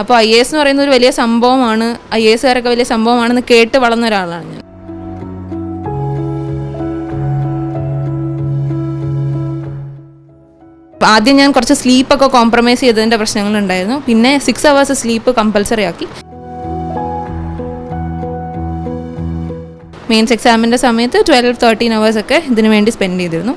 അപ്പോൾ I S എന്ന് പറയുന്ന ഒരു വലിയ സംഭവമാണ് ഐ എസ് എസുകാരൊക്കെ വലിയ സംഭവമാണെന്ന് കേട്ട് വളർന്ന ഒരാളാണ് ഞാൻ. ആദ്യം ഞാൻ കുറച്ച് സ്ലീപ്പൊക്കെ കോംപ്രമൈസ് ചെയ്തതിന്റെ പ്രശ്നങ്ങളുണ്ടായിരുന്നു. പിന്നെ സിക്സ് അവേഴ്സ് സ്ലീപ്പ് കമ്പൽസറി ആക്കി. മെയിൻസ് എക്സാമിന്റെ സമയത്ത് ട്വൽവ് തേർട്ടീൻ അവേഴ്സ് ഒക്കെ ഇതിനു വേണ്ടി സ്പെൻഡ് ചെയ്തിരുന്നു.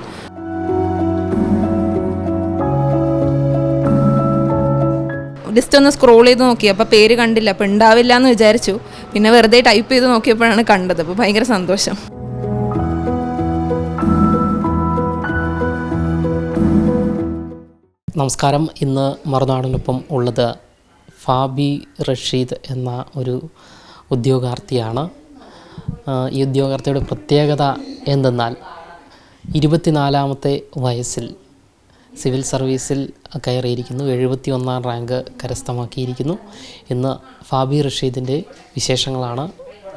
ലിസ്റ്റ് ഒന്ന് സ്ക്രോൾ ചെയ്ത് നോക്കി. അപ്പോൾ പേര് കണ്ടില്ല. അപ്പോൾ ഉണ്ടാവില്ല എന്ന് വിചാരിച്ചു. പിന്നെ വെറുതെ ടൈപ്പ് ചെയ്ത് നോക്കിയപ്പോഴാണ് കണ്ടത്. അപ്പോൾ ഭയങ്കര സന്തോഷം. നമസ്കാരം. ഇന്ന് മറുനാടിനൊപ്പം ഉള്ളത് ഫാബി റഷീദ് എന്ന ഒരു ഉദ്യോഗാർത്ഥിയാണ്. ഈ ഉദ്യോഗാർത്ഥിയുടെ പ്രത്യേകത എന്തെന്നാൽ ഇരുപത്തിനാലാമത്തെ വയസ്സിൽ സിവിൽ സർവീസിൽ കയറിയിരിക്കുന്നു. എഴുപത്തി ഒന്നാം റാങ്ക് കരസ്ഥമാക്കിയിരിക്കുന്നു. ഇന്ന് ഫാബി റഷീദിന്റെ വിശേഷങ്ങളാണ്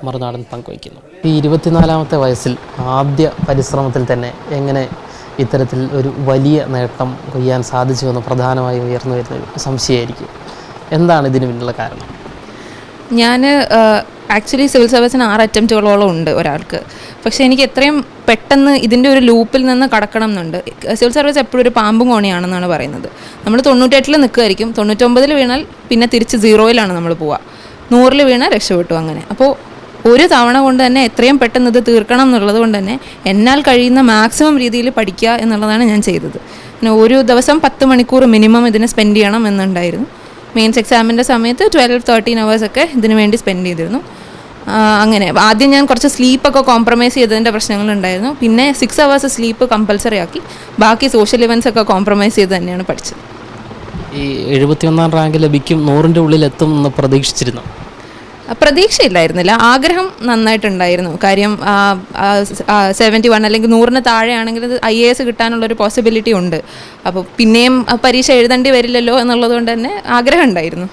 മറുനാടൻ പങ്കുവയ്ക്കുന്നു ഈ ഇരുപത്തിനാലാമത്തെ വയസ്സിൽ ആദ്യ പരിശ്രമത്തിൽ തന്നെ എങ്ങനെ ഇത്തരത്തിൽ ഒരു വലിയ നേട്ടം കൊയ്യാൻ സാധിച്ചുവെന്ന് പ്രധാനമായും ഉയർന്നു വരുന്ന ഒരു സംശയമായിരിക്കും. എന്താണ് ഇതിന് പിന്നിലുള്ള കാരണം? ഞാൻ ആക്ച്വലി സിവിൽ സർവീസിന് ആറ് അറ്റംപ്റ്റുകളോളം ഉണ്ട് ഒരാൾക്ക്. പക്ഷേ എനിക്ക് എത്രയും പെട്ടെന്ന് ഇതിന്റെ ഒരു ലൂപ്പിൽ നിന്ന് കടക്കണം എന്നുണ്ട്. സിവിൽ സർവീസ് എപ്പോഴും ഒരു പാമ്പും കോണിയാണെന്നാണ് പറയുന്നത്. നമ്മൾ തൊണ്ണൂറ്റെട്ടിൽ നിൽക്കുമായിരിക്കും തൊണ്ണൂറ്റൊമ്പതിൽ വീണാൽ പിന്നെ തിരിച്ച് സീറോയിലാണ് നമ്മൾ പോവുക. നൂറിൽ വീണാൽ രക്ഷപ്പെട്ടു അങ്ങനെ. അപ്പോൾ ഒരു തവണ കൊണ്ട് തന്നെ എത്രയും പെട്ടെന്ന് ഇത് തീർക്കണം എന്നുള്ളത് കൊണ്ട് തന്നെ എന്നാൽ കഴിയുന്ന മാക്സിമം രീതിയിൽ പഠിക്കുക എന്നുള്ളതാണ് ഞാൻ ചെയ്തത്. പിന്നെ ഒരു ദിവസം പത്ത് മണിക്കൂർ മിനിമം ഇതിനെ സ്പെൻഡ് ചെയ്യണം എന്നുണ്ടായിരുന്നു. മെയിൻസ് എക്സാമിന്റെ സമയത്ത് ട്വൽവ് തേർട്ടീൻ അവേഴ്സൊക്കെ ഇതിനു വേണ്ടി സ്പെൻഡ് ചെയ്തിരുന്നു. അങ്ങനെ. ആദ്യം ഞാൻ കുറച്ച് സ്ലീപ്പൊക്കെ കോംപ്രമൈസ് ചെയ്തതിന്റെ പ്രശ്നങ്ങളുണ്ടായിരുന്നു. പിന്നെ സിക്സ് അവേഴ്സ് സ്ലീപ്പ് കമ്പൽസറി ആക്കി. ബാക്കി സോഷ്യൽ ഇവൻസ് ഒക്കെ കോംപ്രമൈസ് ചെയ്ത് തന്നെയാണ് പഠിച്ചത്. ഈ എഴുപത്തിയൊന്നാം റാങ്ക് ലഭിക്കും നൂറിന്റെ ഉള്ളിൽ എത്തും എന്ന് പ്രതീക്ഷിച്ചിരുന്നു? പ്രതീക്ഷയില്ലായിരുന്നില്ല. ആഗ്രഹം നന്നായിട്ടുണ്ടായിരുന്നു. കാര്യം സെവന്റി വൺ അല്ലെങ്കിൽ നൂറിന് താഴെയാണെങ്കിൽ ഐ എ എസ് കിട്ടാനുള്ളൊരു പോസിബിലിറ്റി ഉണ്ട്. അപ്പോൾ പിന്നെയും പരീക്ഷ എഴുതേണ്ടി വരില്ലല്ലോ എന്നുള്ളത് കൊണ്ട് തന്നെ ആഗ്രഹം ഉണ്ടായിരുന്നു.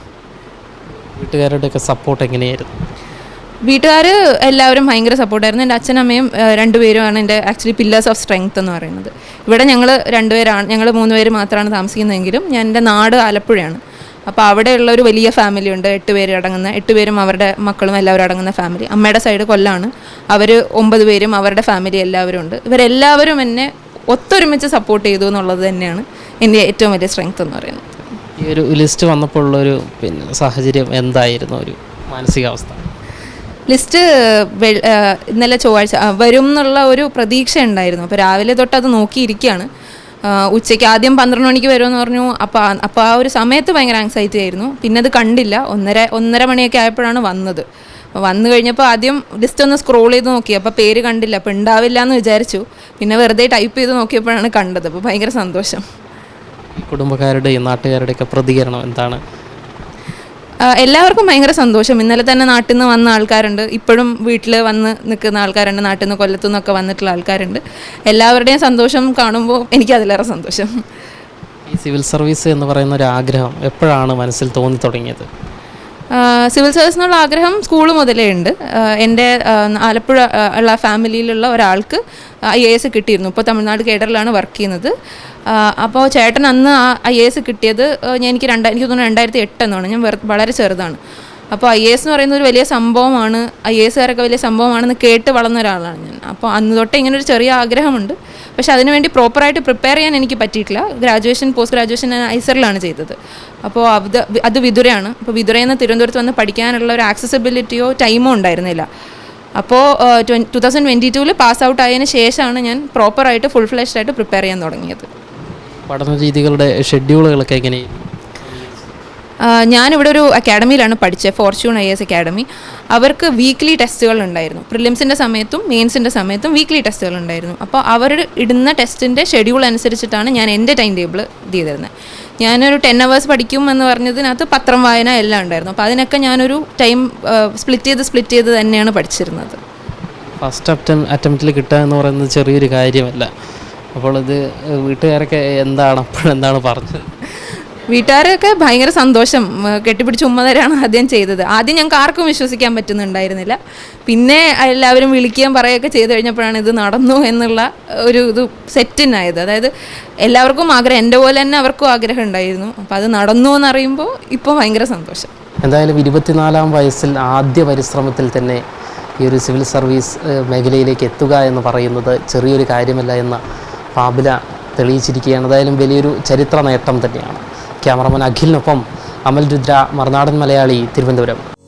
വീട്ടുകാരുടെയൊക്കെ സപ്പോർട്ട് എങ്ങനെയായിരുന്നു? വീട്ടുകാർ എല്ലാവരും ഭയങ്കര സപ്പോർട്ടായിരുന്നു എന്റെ അച്ഛനമ്മയും രണ്ടുപേരുമാണ് എന്റെ ആക്ച്വലി പില്ലേഴ്സ് ഓഫ് സ്ട്രെങ്ത് എന്ന് പറയുന്നത്. ഇവിടെ ഞങ്ങൾ രണ്ടുപേരാണ് ഞങ്ങൾ മൂന്ന് പേര് മാത്രമാണ് താമസിക്കുന്നതെങ്കിലും ഞാൻ എന്റെ നാട് ആലപ്പുഴയാണ്. അപ്പോൾ അവിടെയുള്ള ഒരു വലിയ ഫാമിലി ഉണ്ട് എട്ട് പേര് അടങ്ങുന്ന എട്ട് പേരും അവരുടെ മക്കളും എല്ലാവരും അടങ്ങുന്ന ഫാമിലി അമ്മയുടെ സൈഡ് കൊല്ലാണ്. അവർ ഒമ്പത് പേരും അവരുടെ ഫാമിലി എല്ലാവരും ഉണ്ട്. ഇവരെല്ലാവരും എന്നെ ഒത്തൊരുമിച്ച് സപ്പോർട്ട് ചെയ്തു എന്നുള്ളത് തന്നെയാണ് എന്റെ ഏറ്റവും വലിയ സ്ട്രെങ്ത് എന്ന് പറയുന്നത്. ഈ ഒരു ലിസ്റ്റ് വന്നപ്പോൾ ഉള്ളൊരു പിന്നെ സാഹചര്യം എന്തായിരുന്നു? ഒരു മാനസികാവസ്ഥ. ലിസ്റ്റ് ഇന്നലെ ചൊവ്വാഴ്ച വരും എന്നുള്ള ഒരു പ്രതീക്ഷ ഉണ്ടായിരുന്നു. അപ്പോൾ രാവിലെ തൊട്ട് അത് നോക്കിയിരിക്കുകയാണ്. ഉച്ചയ്ക്ക് ആദ്യം പന്ത്രണ്ട് മണിക്ക് വരുമെന്ന് പറഞ്ഞു. അപ്പോൾ അപ്പോൾ ആ ഒരു സമയത്ത് ഭയങ്കര ആങ്സൈറ്റി ആയിരുന്നു. പിന്നെ അത് കണ്ടില്ല. ഒന്നര ഒന്നര മണിയൊക്കെ ആയപ്പോഴാണ് വന്നത്. വന്നു കഴിഞ്ഞപ്പോൾ ആദ്യം ലിസ്റ്റ് ഒന്ന് സ്ക്രോൾ ചെയ്ത് നോക്കി. അപ്പോൾ പേര് കണ്ടില്ല. അപ്പോൾ ഉണ്ടാവില്ല എന്ന് വിചാരിച്ചു. പിന്നെ വെറുതെ ടൈപ്പ് ചെയ്ത് നോക്കിയപ്പോഴാണ് കണ്ടത്. അപ്പോൾ ഭയങ്കര സന്തോഷം. കുടുംബക്കാരുടെയും നാട്ടുകാരുടെയൊക്കെ പ്രതികരണം എന്താണ്? എല്ലാവർക്കും ഭയങ്കര സന്തോഷം. ഇന്നലെ തന്നെ നാട്ടിൽ നിന്ന് വന്ന ആൾക്കാരുണ്ട്. ഇപ്പോഴും വീട്ടിൽ വന്ന് നിൽക്കുന്ന ആൾക്കാരുണ്ട്. നാട്ടിൽ നിന്ന് കൊല്ലത്തു നിന്നൊക്കെ വന്നിട്ടുള്ള ആൾക്കാരുണ്ട്. എല്ലാവരുടെയും സന്തോഷം കാണുമ്പോൾ എനിക്ക് അതിലേറെ സന്തോഷം. ഈ സിവിൽ സർവീസ് എന്ന് പറയുന്ന ഒരു ആഗ്രഹം എപ്പോഴാണ് മനസ്സിൽ തോന്നി തുടങ്ങിയത്? സിവിൽ സർവീസ് എന്നുള്ള ആഗ്രഹം സ്കൂൾ മുതലേ ഉണ്ട്. എന്റെ ആലപ്പുഴ ഉള്ള ഫാമിലിയിലുള്ള ഒരാൾക്ക് ഐ എ എസ് കിട്ടിയിരുന്നു. ഇപ്പോൾ തമിഴ്നാട് കേഡറിലാണ് വർക്ക് ചെയ്യുന്നത്. അപ്പോൾ ചേട്ടൻ അന്ന് ആ ഐ എ എസ് കിട്ടിയത് എനിക്ക് രണ്ട എനിക്ക് തോന്നുന്നു രണ്ടായിരത്തി എട്ട് എന്നാണ്. ഞാൻ വളരെ ചെറുതാണ്. അപ്പോൾ ഐ എ എസ് എന്ന് പറയുന്ന ഒരു വലിയ സംഭവമാണ്. ഐ എ എസുകാരൊക്കെ വലിയ സംഭവമാണെന്ന് കേട്ട് വളർന്ന ഒരാളാണ് ഞാൻ. അപ്പോൾ അന്ന് തൊട്ടേ ഇങ്ങനെ ഒരു ചെറിയ ആഗ്രഹമുണ്ട്. പക്ഷേ അതിനുവേണ്ടി പ്രോപ്പറായിട്ട് പ്രിപ്പയർ ചെയ്യാൻ എനിക്ക് പറ്റിയിട്ടില്ല. ഗ്രാജുവേഷൻ പോസ്റ്റ് ഗ്രാജുവേഷൻ ഞാൻ ഐസറിലാണ് ചെയ്തത്. അപ്പോൾ അത് അത് വിതുരയാണ്. അപ്പോൾ വിതുരയിൽ നിന്ന് തിരുവനന്തപുരത്ത് വന്ന് പഠിക്കാനുള്ള ഒരു ആക്സസിബിലിറ്റിയോ ടൈമോ ഉണ്ടായിരുന്നില്ല. അപ്പോൾ ടു തൗസൻഡ് ട്വന്റി ടൂവിൽ പാസ് ഔട്ട് ആയതിനു ശേഷമാണ് ഞാൻ പ്രോപ്പറായിട്ട് ഫുൾ ഫ്ലെഷ്ഡ് ആയിട്ട് പ്രിപ്പയർ ചെയ്യാൻ തുടങ്ങിയത്. പഠന രീതികളുടെ ഷെഡ്യൂളുകളൊക്കെ എങ്ങനെയായിരുന്നു ആ, ഞാനിവിടെ ഒരു അക്കാഡമിയിലാണ് പഠിച്ചത് ഫോർച്യൂൺ ഐ എസ് അക്കാഡമി അവർക്ക് വീക്ക്ലി ടെസ്റ്റുകൾ ഉണ്ടായിരുന്നു പ്രിലിംസിന്റെ സമയത്തും മെയിൻസിന്റെ സമയത്തും വീക്ക്ലി ടെസ്റ്റുകൾ ഉണ്ടായിരുന്നു അപ്പോൾ അവർ ഇടുന്ന ടെസ്റ്റിന്റെ ഷെഡ്യൂൾ അനുസരിച്ചിട്ടാണ് ഞാൻ എന്റെ ടൈം ടേബിൾ ചെയ്തിരുന്നത്. ഞാനൊരു ടെൻ അവേഴ്സ് പഠിക്കും എന്ന് പറഞ്ഞതിനകത്ത് പത്രം വായന എല്ലാം ഉണ്ടായിരുന്നു. അപ്പോൾ അതിനൊക്കെ ഞാനൊരു ടൈം സ്പ്ലിറ്റ് ചെയ്ത് സ്പ്ലിറ്റ് ചെയ്ത് തന്നെയാണ് പഠിച്ചിരുന്നത്. ഫസ്റ്റ് അറ്റം അറ്റംപ്റ്റിൽ കിട്ടുക എന്ന് പറയുന്നത് ചെറിയൊരു കാര്യമല്ല. അപ്പോൾ ഇത് വീട്ടുകാരൊക്കെ എന്താണ് അപ്പോഴെന്താണ് പറഞ്ഞത്? വീട്ടുകാരൊക്കെ ഭയങ്കര സന്തോഷം. കെട്ടിപ്പിടിച്ച് ഉമ്മ തരാണ് ആദ്യം ചെയ്തത്. ആദ്യം ഞങ്ങൾക്ക് ആർക്കും വിശ്വസിക്കാൻ പറ്റുന്നുണ്ടായിരുന്നില്ല. പിന്നെ എല്ലാവരും വിളിക്കുകയും പറയുകയൊക്കെ ചെയ്ത് കഴിഞ്ഞപ്പോഴാണ് ഇത് നടന്നു എന്നുള്ള ഒരു ഇത് സെറ്റിനായത് അതായത് എല്ലാവർക്കും ആഗ്രഹം എന്റെ പോലെ തന്നെ അവർക്കും ആഗ്രഹം ഉണ്ടായിരുന്നു. അപ്പോൾ അത് നടന്നു എന്നറിയുമ്പോൾ ഇപ്പോൾ ഭയങ്കര സന്തോഷം. എന്തായാലും ഇരുപത്തിനാലാം വയസ്സിൽ ആദ്യ പരിശ്രമത്തിൽ തന്നെ ഈ ഒരു സിവിൽ സർവീസ് മേഖലയിലേക്ക് എത്തുക എന്ന് പറയുന്നത് ചെറിയൊരു കാര്യമല്ല എന്ന് പാബില തെളിയിച്ചിരിക്കുകയാണ്. ഏതായാലും വലിയൊരു ചരിത്ര നേട്ടം തന്നെയാണ്. ക്യാമറമാൻ അഖിലിനൊപ്പം അമൽ രുദ്ര മറുനാടൻ മലയാളി തിരുവനന്തപുരം.